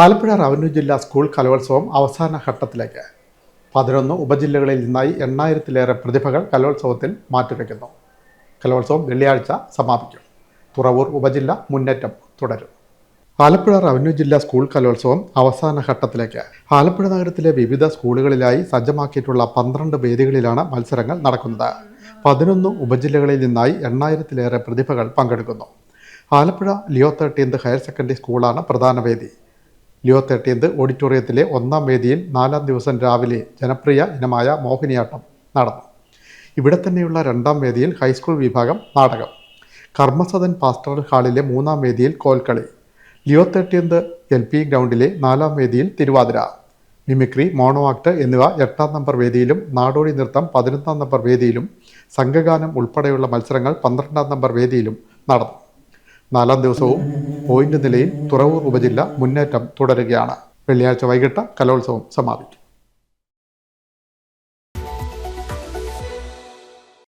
Alappuzha revenue ജില്ലാ school കലോത്സവം അവസാന ഘട്ടത്തിലേക്ക്. പതിനൊന്ന് ഉപജില്ലകളിൽ നിന്നായി എണ്ണായിരത്തിലേറെ പ്രതിഭകൾ കലോത്സവത്തിൽ മാറ്റുരയ്ക്കുന്നു. കലോത്സവം വെള്ളിയാഴ്ച സമാപിക്കും. തുറവൂർ ഉപജില്ല മുന്നേറ്റം തുടരും. ആലപ്പുഴ റവന്യൂ ജില്ലാ സ്കൂൾ കലോത്സവം അവസാന ഘട്ടത്തിലേക്ക്. ആലപ്പുഴ നഗരത്തിലെ വിവിധ സ്കൂളുകളിലായി സജ്ജമാക്കിയിട്ടുള്ള പന്ത്രണ്ട് വേദികളിലാണ് മത്സരങ്ങൾ നടക്കുന്നത്. പതിനൊന്ന് ഉപജില്ലകളിൽ നിന്നായി എണ്ണായിരത്തിലേറെ പ്രതിഭകൾ പങ്കെടുക്കുന്നു. Alappuzha Leo thirteenth higher secondary സ്കൂളാണ് പ്രധാന വേദി. ലിയോ തേർട്ടീൻത് ഓഡിറ്റോറിയത്തിലെ ഒന്നാം വേദിയിൽ നാലാം ദിവസം രാവിലെ ജനപ്രിയ ഇനമായ മോഹിനിയാട്ടം നടന്നു. ഇവിടെ തന്നെയുള്ള രണ്ടാം വേദിയിൽ ഹൈസ്കൂൾ വിഭാഗം നാടകം. കർമ്മസദൻ പാസ്റ്ററൽ ഹാളിലെ മൂന്നാം വേദിയിൽ Kolkali. Leo thirteenth L P ഗ്രൗണ്ടിലെ നാലാം വേദിയിൽ തിരുവാതിര. മിമിക്രി മോണോ ആക്ട് എന്നിവ എട്ടാം നമ്പർ വേദിയിലും നാടോടി നൃത്തം പതിനൊന്നാം നമ്പർ വേദിയിലും സംഘഗാനം ഉൾപ്പെടെയുള്ള മത്സരങ്ങൾ പന്ത്രണ്ടാം നമ്പർ വേദിയിലും നടന്നു. നാലാം ദിവസവും പോയിന്റ് നിലയിൽ തുറവൂർ ഉപജില്ല മുന്നേറ്റം തുടരുകയാണ്. വെള്ളിയാഴ്ച വൈകിട്ട് കലോത്സവം സമാപിക്കും.